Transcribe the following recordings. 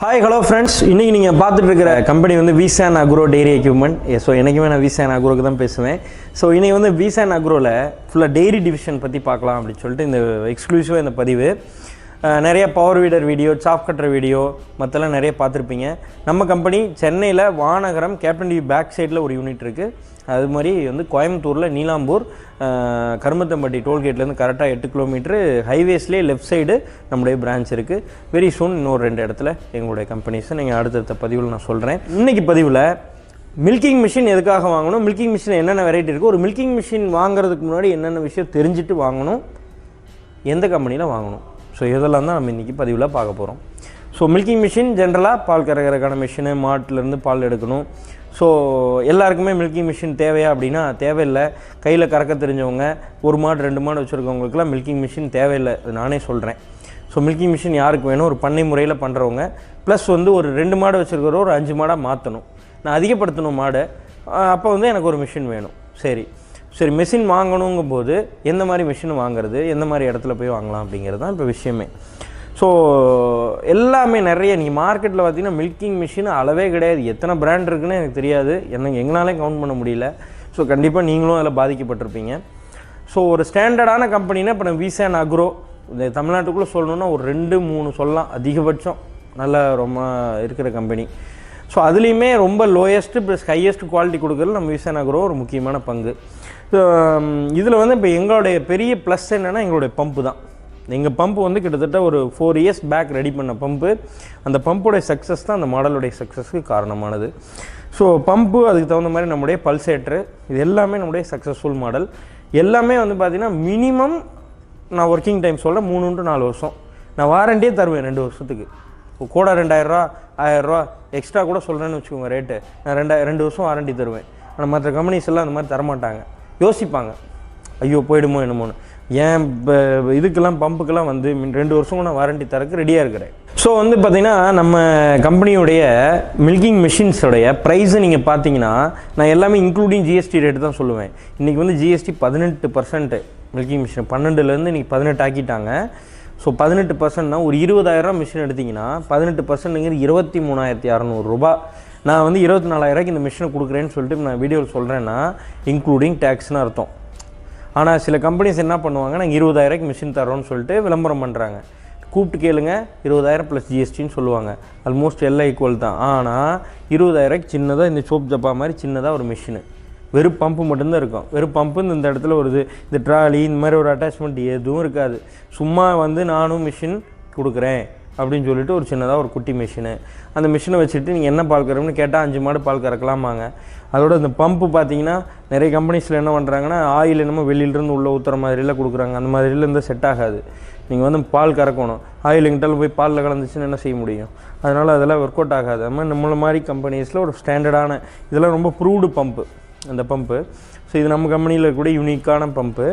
Hi hello friends இன்றைக்கி நீங்கள் பார்த்துட்டு இருக்கிற கம்பெனி வந்து Visan agro dairy equipment so எனக்குமே நான் விசான் அக்ரோக்கு தான் பேசுவேன். ஸோ இன்றைக்கி வந்து விசான் அக்ரோவில் ஃபுல்லாக டெய்ரி டிவிஷன் பற்றி பார்க்கலாம் அப்படின்னு சொல்லிட்டு இந்த எக்ஸ்க்ளூசிவாக இந்த பதிவு. நிறைய பவர் வீடர் வீடியோ சாப் கட்டுற வீடியோ மற்றெல்லாம் நிறைய பார்த்துருப்பீங்க. நம்ம கம்பெனி சென்னையில் வானகரம் கேப்டன் டி பேக் சைடில் ஒரு யூனிட் இருக்குது அது மாதிரி வந்து கோயம்புத்தூரில் நீலாம்பூர் கருமத்தம்பட்டி டோல்கேட்லேருந்து கரெக்டாக எட்டு கிலோமீட்ரு ஹைவேஸ்லேயே லெஃப்ட் சைடு நம்முடைய பிரான்ச் இருக்குது வெரி சூன் இன்னொரு ரெண்டு இடத்துல எங்களுடைய கம்பெனிஸை நீங்கள் அடுத்தடுத்த பதிவில் நான் சொல்கிறேன் இன்னைக்கு பதிவில் மில்கிங் மிஷின் எதுக்காக வாங்கணும்? மில்கிங் மிஷின் என்னென்ன வெரைட்டி இருக்குது ஒரு மில்கிங் மிஷின் வாங்குறதுக்கு முன்னாடி என்னென்ன விஷயம் தெரிஞ்சுட்டு வாங்கணும்? எந்த கம்பெனியில் வாங்கணும்? ஸோ இதெல்லாம் தான் நம்ம இன்றைக்கி பதிவில் பார்க்க போகிறோம் ஸோ மில்கிங் மிஷின் ஜென்ரலாக பால் கறக்கிறதுக்கான மிஷினு மாட்டிலேருந்து பால் எடுக்கணும். ஸோ எல்லாருக்குமே மில்கிங் மிஷின் தேவையா அப்படின்னா தேவையில்லை. கையில் கறக்க தெரிஞ்சவங்க ஒரு மாடு ரெண்டு மாடு வச்சுருக்கவங்களுக்குலாம் மில்கிங் மிஷின் தேவையில்லை. அது நானே சொல்கிறேன் ஸோ மில்கிங் மிஷின் யாருக்கு வேணும்? ஒரு பண்ணை முறையில் பண்ணுறவங்க ப்ளஸ் வந்து ஒரு ரெண்டு மாடு வச்சுருக்கிற ஒரு அஞ்சு மாடாக மாற்றணும் நான் அதிகப்படுத்தணும் மாடை. அப்போ வந்து எனக்கு ஒரு மிஷின் வேணும். சரி. சரி மிஷின் வாங்கணுங்கும் போது எந்த மாதிரி மிஷின் வாங்குறது? எந்த மாதிரி இடத்துல போய் வாங்கலாம் அப்படிங்கிறது தான் இப்போ விஷயமே. ஸோ எல்லாமே நிறைய நீங்கள் மார்க்கெட்டில் பார்த்தீங்கன்னா மில்கிங் மிஷின் அளவே கிடையாது. எத்தனை பிராண்ட் இருக்குன்னு எனக்கு தெரியாது. என்ன எங்களாலே கவுண்ட் பண்ண முடியல. ஸோ கண்டிப்பாக நீங்களும் அதில் பாதிக்கப்பட்டிருப்பீங்க. ஸோ ஒரு ஸ்டாண்டர்டான கம்பெனினா இப்போ நம்ம விசேன் அக்ரோ இந்த தமிழ்நாட்டுக்குள்ளே சொல்லணுன்னா ஒரு ரெண்டு மூணு சொல்லலாம். அதிகபட்சம். நல்ல ரொம்ப இருக்கிற கம்பெனி ஸோ அதுலேயுமே ரொம்ப லோயஸ்ட்டு ப்ளஸ் ஹையஸ்ட் குவாலிட்டி கொடுக்குறது நம்ம விசேன் அக்ரோ ஒரு முக்கியமான பங்கு. இதில் வந்து இப்போ எங்களுடைய பெரிய ப்ளஸ் என்னென்னா எங்களுடைய பம்பு தான். எங்கள் பம்பு வந்து கிட்டத்தட்ட ஒரு ஃபோர் இயர்ஸ் பேக் ரெடி பண்ண பம்பு அந்த பம்போடைய சக்ஸஸ் தான் அந்த மாடலுடைய சக்ஸஸ்க்கு காரணமானது. ஸோ பம்பு அதுக்கு தகுந்த மாதிரி நம்முடைய பல்சேட்ரு இது எல்லாமே நம்முடைய சக்ஸஸ்ஃபுல் மாடல் எல்லாமே வந்து பார்த்திங்கன்னா மினிமம் நான் ஒர்க்கிங் டைம் சொல்கிறேன் மூணு டு நாலு வருஷம். நான் வாரண்டியே தருவேன் ரெண்டு வருஷத்துக்கு. இப்போ கூட ரெண்டாயிரரூவா ஆயிரரூவா எக்ஸ்ட்ரா கூட சொல்கிறேன்னு வச்சுக்கோங்க ரேட்டு நான் ரெண்டா ரெண்டு வருஷம் வாரண்டி தருவேன். ஆனால் மற்ற கம்பெனிஸ் எல்லாம் அந்த மாதிரி தரமாட்டாங்க. யோசிப்பாங்க. ஐயோ போயிடுமோ என்னமோன்னு. ஏன் இப்போ இதுக்கெல்லாம் பம்புக்கெல்லாம் வந்து மின் ரெண்டு வருஷம் நான் வாரண்டி தரக்கு ரெடியாக இருக்கிறேன். ஸோ வந்து பார்த்திங்கன்னா நம்ம கம்பெனியுடைய மில்கிங் மிஷின்ஸோடைய ப்ரைஸை நீங்கள் பார்த்தீங்கன்னா நான் எல்லாமே இன்க்ளூடிங் ஜிஎஸ்டி ரேட்டு தான் சொல்லுவேன். இன்றைக்கி வந்து ஜிஎஸ்டி பதினெட்டு பர்சன்ட்டு மில்கிங் மிஷின் பன்னெண்டுலேருந்து இன்றைக்கி பதினெட்டு ஆக்கிட்டாங்க. ஸோ பதினெட்டு பர்சன்ட்னா ஒரு இருபதாயிரம் மிஷின் எடுத்திங்கன்னா பதினெட்டு பர்சன்ட்டுங்கிறது இருபத்தி மூணாயிரத்தி அறநூறுரூபா நான் வந்து இருபத்தி நாலாயிரூபாய்க்கு இந்த மிஷினை கொடுக்குறேன்னு சொல்லிட்டு நான் வீடியோவில் சொல்கிறேன்னா இன்க்ளூடிங் டேக்ஸ்னு அர்த்தம். ஆனால் சில கம்பெனிஸ் என்ன பண்ணுவாங்க நாங்கள் இருபதாயிரூபாய்க்கு மிஷின் தரோன்னு சொல்லிட்டு விளம்பரம் பண்ணுறாங்க கூப்பிட்டு கேளுங்க இருபதாயிரம் ப்ளஸ் ஜிஎஸ்டின்னு சொல்லுவாங்க. ஆல்மோஸ்ட் எல்லாம் ஈக்குவல் தான். ஆனால் இருபதாயிரூபாய்க்கு சின்னதாக இந்த சோப் ஜப்பா மாதிரி சின்னதாக ஒரு மிஷினு வெறும் பம்பு மட்டும்தான் இருக்கும். வெறும் பம்பு இந்த இடத்துல ஒரு இது இந்த ட்ராலி இந்த மாதிரி ஒரு அட்டாச்மெண்ட் எதுவும் இருக்காது. சும்மா வந்து நானும் மிஷின் கொடுக்குறேன். அப்படின்னு சொல்லிட்டு ஒரு சின்னதாக ஒரு குட்டி மிஷினு அந்த மிஷினை வச்சுட்டு நீங்கள் என்ன பால் கறக்குன்னு கேட்டால் அஞ்சு மாடு பால் கறக்கலாமாங்க. அதோட இந்த பம்பு பார்த்தீங்கன்னா நிறைய கம்பெனிஸில் என்ன பண்ணுறாங்கன்னா ஆயில் என்னமோ வெளியிலேருந்து உள்ளே ஊற்றுற மாதிரிலாம் கொடுக்குறாங்க. அந்த மாதிரிலாம் இருந்தால் செட் ஆகாது. நீங்கள் வந்து பால் கறக்கணும். ஆயில் எங்கிட்டாலும் போய் பாலில் கலந்துச்சுன்னு என்ன செய்ய முடியும்? அதனால் அதெல்லாம் ஒர்க் அவுட் ஆகாது. அது மாதிரி நம்மள மாதிரி கம்பெனிஸில் ஒரு ஸ்டாண்டர்டான இதெல்லாம் ரொம்ப ப்ரூவ்டு பம்பு அந்த பம்பு ஸோ இது நம்ம கம்பெனியில் இருக்கக்கூடிய யூனிக்கான பம்பு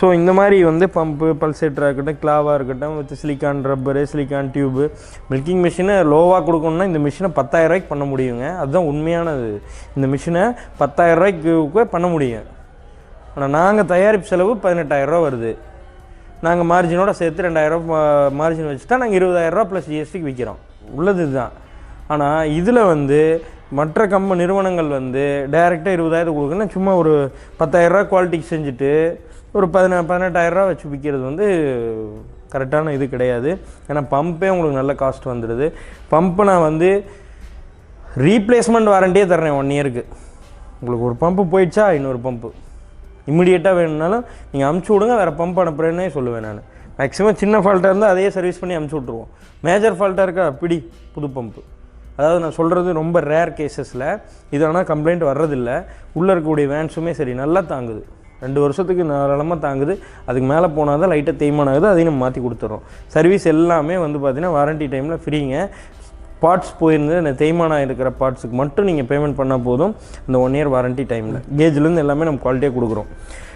ஸோ இந்த மாதிரி வந்து பம்பு பல்சேட்டராக இருக்கட்டும் கிளாவாக இருக்கட்டும் with silicon rubber silicon tube milking மிஷினை லோவாக கொடுக்கணும்னா இந்த மிஷினை பத்தாயிரரூவாய்க்கு பண்ண முடியுங்க. அதுதான் உண்மையானது. இந்த மிஷினை பத்தாயிரரூவாய்க்கு பண்ண முடியும். ஆனால் நாங்கள் தயாரிப்பு செலவு பதினெட்டாயிரரூவா வருது. நாங்கள் மார்ஜினோட சேர்த்து ரெண்டாயிரரூவா மார்ஜின் வச்சுட்டா நாங்கள் இருபதாயிரரூவா ப்ளஸ் ஜிஎஸ்டிக்கு விற்கிறோம் உள்ளது இதுதான் ஆனால் இதில் வந்து மற்ற கம்ப நிறுவனங்கள் வந்து டைரெக்டாக இருபதாயிரம் கொடுக்குன்னா சும்மா ஒரு பத்தாயிரரூவா குவாலிட்டிக்கு செஞ்சுட்டு ஒரு பதின பதினெட்டாயிரரூவா வச்சு விற்கிறது வந்து கரெக்டான இது கிடையாது. ஏன்னா பம்பே உங்களுக்கு நல்ல காஸ்ட் வந்துடுது பம்பை நான் வந்து ரீப்ளேஸ்மெண்ட் வாரண்டியே தர்றேன் ஒன் இயருக்கு உங்களுக்கு ஒரு பம்பு போயிடுச்சா? இன்னொரு பம்பு இம்மிடியேட்டாக வேணும்னாலும் நீங்கள் அமுச்சு விடுங்க வேறு பம்ப் அனுப்புகிறேன்னே சொல்லுவேன் நான். மேக்ஸிமம் சின்ன ஃபால்ட்டாக இருந்தால் அதையே சர்வீஸ் பண்ணி அமுச்சு விட்ருவோம் மேஜர் ஃபால்ட்டாக இருக்கா? பிடி புது பம்பு அதாவது நான் சொல்கிறது ரொம்ப ரேர் கேசஸில் இது ஆனால் கம்ப்ளைண்ட் வர்றதில்ல. உள்ளே இருக்கக்கூடிய வேன்ஸுமே சரி நல்லா தாங்குது. ரெண்டு வருஷத்துக்கு தாராளமாக தாங்குது. அதுக்கு மேலே போனால் தான் லைட்டாக தேய்மானம் ஆகுது. அதையும் நம்ம மாற்றி கொடுத்துறோம். சர்வீஸ் எல்லாமே வந்து பார்த்திங்கன்னா வாரண்டி டைமில் ஃப்ரீங்க பார்ட்ஸ் போயிருந்து அந்த தேய்மானம் இருக்கிற பார்ட்ஸுக்கு மட்டும் நீங்கள் பேமெண்ட் பண்ணால் போதும். இந்த ஒன் இயர் வாரண்டி டைமில் கேஜ்லேருந்து எல்லாமே நம்ம குவாலிட்டியாக கொடுக்குறோம்.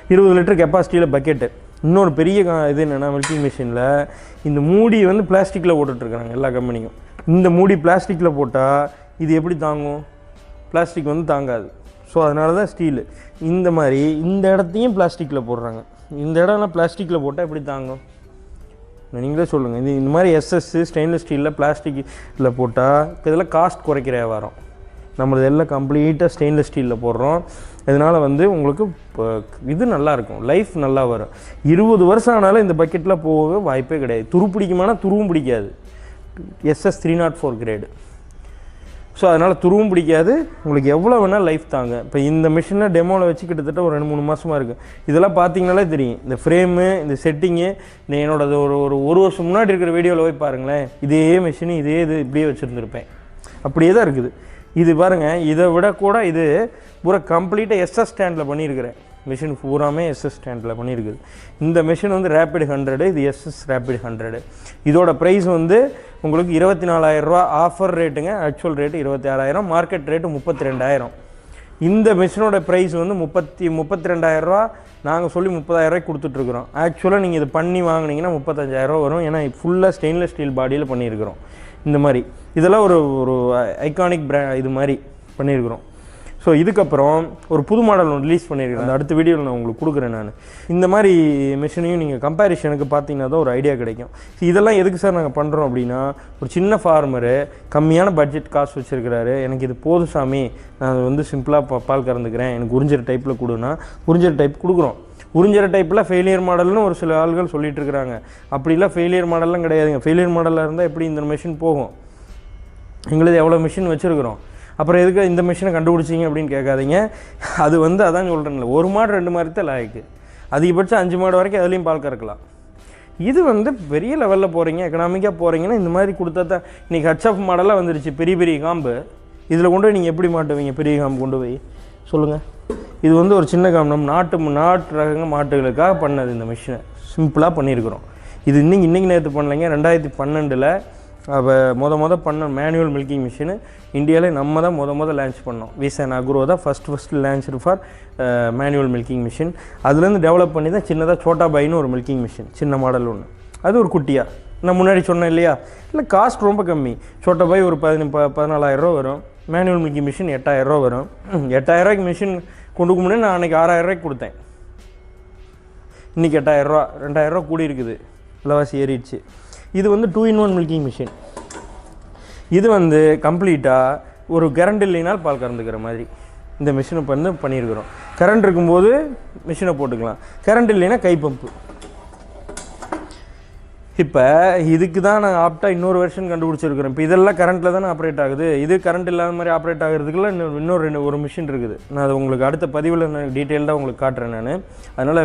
இருபது லிட்டர் கெப்பாசிட்டியில் பக்கெட்டு இன்னொரு பெரிய கா- இது என்னென்னா மில்கிங் மிஷினில் இந்த மூடி வந்து பிளாஸ்டிக்கில் போட்டுட்ருக்குறாங்க எல்லா கம்பெனியும் இந்த மூடி பிளாஸ்டிக்கில் போட்டால் இது எப்படி தாங்கும்? பிளாஸ்டிக் வந்து தாங்காது. ஸோ அதனால தான் ஸ்டீலு இந்த மாதிரி இந்த இடத்தையும் பிளாஸ்டிக்கில் போடுறாங்க. இந்த இடம்லாம் பிளாஸ்டிக்கில் போட்டால் எப்படி தாங்கும்? நீங்களே சொல்லுங்கள் இது இந்த மாதிரி எஸ்எஸ் ஸ்டெயின்லெஸ் ஸ்டீலில் பிளாஸ்டிக்கில் போட்டால் இதெல்லாம் காஸ்ட் குறைக்கிற வியாபாரம். நம்மளது எல்லாம் கம்ப்ளீட்டாக ஸ்டெயின்லெஸ் ஸ்டீலில் போடுறோம். இதனால் வந்து உங்களுக்கு இப்போ இது நல்லாயிருக்கும் லைஃப் நல்லா வரும். இருபது வருஷம் ஆனாலும் இந்த பக்கெட்டில் போக வாய்ப்பே கிடையாது. துரு பிடிக்குமானா துருவும் பிடிக்காது. SS three nought four grade so அதனால் துருவும் பிடிக்காது. உங்களுக்கு எவ்வளோ வேணால் லைஃப் தாங்க. இப்போ இந்த மிஷினை டெமோவில் வச்சு கிட்டத்தட்ட ஒரு ரெண்டு மூணு மாதமாக இருக்குது இதெல்லாம் பார்த்தீங்கனாலே தெரியும். இந்த ஃப்ரேமு இந்த செட்டிங்கு இந்த என்னோடது ஒரு ஒரு ஒரு வருஷம் முன்னாடி இருக்கிற வீடியோவில் போய் பாருங்களேன். இதே மிஷினு இதே இது இப்படியே வச்சுருந்துருப்பேன். அப்படியே தான் இருக்குது. இது பாருங்கள் இதை விட கூட இது பூரா கம்ப்ளீட்டாக எஸ்எஸ் ஸ்டாண்டில் பண்ணியிருக்கிறேன். மிஷின் பூராமே எஸ்எஸ் ஸ்டாண்டில் பண்ணியிருக்குது இந்த மிஷின் வந்து ரேப்பிட் ஹண்ட்ரடு இது எஸ்எஸ் ரேப்பிட் ஹண்ட்ரடு இதோட ப்ரைஸ் வந்து உங்களுக்கு இருபத்தி நாலாயிரரூவா ஆஃபர் ரேட்டுங்க ஆக்சுவல் ரேட்டு இருபத்தி ஆறாயிரம் மார்க்கெட் ரேட்டு முப்பத்தி ரெண்டாயிரம் இந்த மிஷினோட ப்ரைஸ் வந்து முப்பத்தி முப்பத்தி ரெண்டாயிரரூவா நாங்கள் சொல்லி முப்பதாயிரரூவாய்க்கு கொடுத்துட்ருக்குறோம். ஆக்சுவலாக நீங்கள் இது பண்ணி வாங்குனீங்கன்னா முப்பத்தஞ்சாயிரரூவா வரும். ஏன்னா ஃபுல்லாக ஸ்டெயின்லெஸ் ஸ்டீல் பாடியில் பண்ணியிருக்கிறோம் இந்த மாதிரி. இதெல்லாம் ஒரு ஒரு ஐகானிக் ப்ரா இது மாதிரி பண்ணியிருக்கிறோம் ஸோ இதுக்கப்புறம் ஒரு புது மாடல் ஒன்று ரிலீஸ் பண்ணியிருக்கேன் அந்த அடுத்த வீடியோவில் நான் உங்களுக்கு கொடுக்குறேன் நான். இந்த மாதிரி மிஷினையும் நீங்கள் கம்பேரிஷனுக்கு பார்த்தீங்கன்னா தான் ஒரு ஐடியா கிடைக்கும். இதெல்லாம் எதுக்கு சார் நாங்கள் பண்ணுறோம் அப்படின்னா ஒரு சின்ன ஃபார்மரு கம்மியான பட்ஜெட் காசு வச்சுருக்கிறாரு. எனக்கு இது போதும் சாமி. நான் வந்து சிம்பிளாக பால் கறந்துக்கிறேன். எனக்கு உறிஞ்சிற டைப்பில் கொடுன்னா உறிஞ்சிற டைப் கொடுக்குறோம். உறிஞ்சிற டைப்பில் ஃபெயிலியர் மாடல்னு ஒரு சில ஆள்கள் சொல்லிட்டு இருக்கிறாங்க. அப்படிலாம் ஃபெயிலியர் மாடல்லாம் கிடையாதுங்க. ஃபெயிலியர் மாடலாக இருந்தால் எப்படி இந்த மிஷின் போகும்? எங்களுது எவ்வளோ மிஷின் வச்சுருக்குறோம்? அப்புறம் எதுக்கு இந்த மிஷினை கண்டுபிடிச்சிங்க அப்படின்னு கேட்காதீங்க. அது வந்து அதான் சொல்கிறேன்ல ஒரு மாடு ரெண்டு மாடு தான் லாய்க்கு. அதிகபட்சம் அஞ்சு மாடு வரைக்கும் அதுலேயும் பால் கறக்கலாம். இது வந்து பெரிய லெவலில் போகிறீங்க எக்கனாமிக்காக போகிறீங்கன்னா இந்த மாதிரி கொடுத்தா தான் இன்றைக்கி ஹட்ஸ்அப் மாடலாக வந்துருச்சு பெரிய பெரிய காம்பு. இதில் கொண்டு நீங்கள் எப்படி மாட்டுவீங்க பெரிய காம்பு கொண்டு போய்? சொல்லுங்கள் இது வந்து ஒரு சின்ன காம்பு நாட்டு நாட்டு ரகங்க மாட்டுகளுக்காக பண்ணது இந்த மிஷினை சிம்பிளாக பண்ணியிருக்கிறோம். இது இன்னைக்கு இன்றைக்கி நேற்று பண்ணலைங்க ரெண்டாயிரத்தி பன்னெண்டில் அப்போ மொத மொதல் பண்ண மேனுவல் மில்கிங் மிஷினு இந்தியாவிலே நம்ம தான் மொத மொதல் லான்ச் பண்ணோம். விசன் அக்ரோ தான் first first launch for manual milking machine அதுலேருந்து டெவலப் பண்ணி தான் சின்னதாக சோட்டா பைன்னு ஒரு மில்கிங் மிஷின் சின்ன மாடல் ஒன்று அது ஒரு குட்டியாக நான் முன்னாடி சொன்னேன் இல்லையா? இல்லை காஸ்ட் ரொம்ப கம்மி. சோட்டா பை ஒரு பதின ப பதினாலாயிரரூவா வரும். மேனுவல் மில்கிங் மிஷின் எட்டாயிரரூவா வரும். எட்டாயிரரூவாய்க்கு மிஷின் கொண்டு முன்னாடி நான் அன்றைக்கி ஆறாயிரரூவாய்க்கு கொடுத்தேன். இன்றைக்கி எட்டாயிரரூவா ரெண்டாயிரரூவா கூடி இருக்குது. விலைவாசி ஏறிடுச்சு. இது வந்து two in one milking machine இது வந்து கம்ப்ளீட்டாக ஒரு கரண்ட் இல்லைனால் பால் கறந்துக்கிற மாதிரி. இந்த மிஷினை வந்து பண்ணியிருக்கிறோம் கரண்ட் இருக்கும்போது மிஷினை போட்டுக்கலாம். கரண்ட் இல்லைன்னா கை பம்பு இப்போ இதுக்கு தான் நான் ஆப்டாக இன்னொரு வெர்ஷன் கண்டுபிடிச்சிருக்கிறேன். இப்போ இதெல்லாம் கரண்ட்டில் தானே ஆப்ரேட் ஆகுது. இது கரண்ட் இல்லாத மாதிரி ஆப்ரேட் ஆகிறதுக்குள்ள இன்னொரு இன்னொரு ரெண்டு ஒரு மிஷின் இருக்குது. நான் அது உங்களுக்கு அடுத்த பதிவில் நான் டீட்டெயில்டாக உங்களுக்கு காட்டுறேன் நான். அதனால்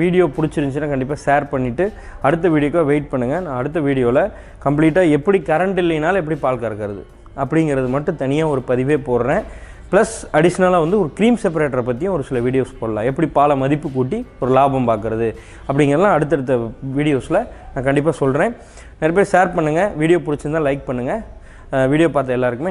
வீடியோ பிடிச்சிருந்துச்சின்னா கண்டிப்பாக ஷேர் பண்ணிவிட்டு அடுத்த வீடியோக்காக வெயிட் பண்ணுங்கள் நான் அடுத்த வீடியோவில் கம்ப்ளீட்டாக எப்படி கரண்ட் இல்லைனாலும் எப்படி பால் கறக்கிறது அப்படிங்கிறது மட்டும் தனியாக ஒரு பதிவே போடுறேன். ப்ளஸ் அடிஷ்னலாக வந்து ஒரு க்ரீம் செப்பரேட்டரை பற்றியும் ஒரு சில வீடியோஸ் போடலாம். எப்படி பாலை மதிப்பு கூட்டி ஒரு லாபம் பார்க்குறது அப்படிங்கிறலாம் அடுத்தடுத்த வீடியோஸில் நான் கண்டிப்பாக சொல்கிறேன் நிறைய பேர் ஷேர் பண்ணுங்கள் வீடியோ பிடிச்சிருந்தா லைக் பண்ணுங்கள் வீடியோ பார்த்த எல்லாருக்குமே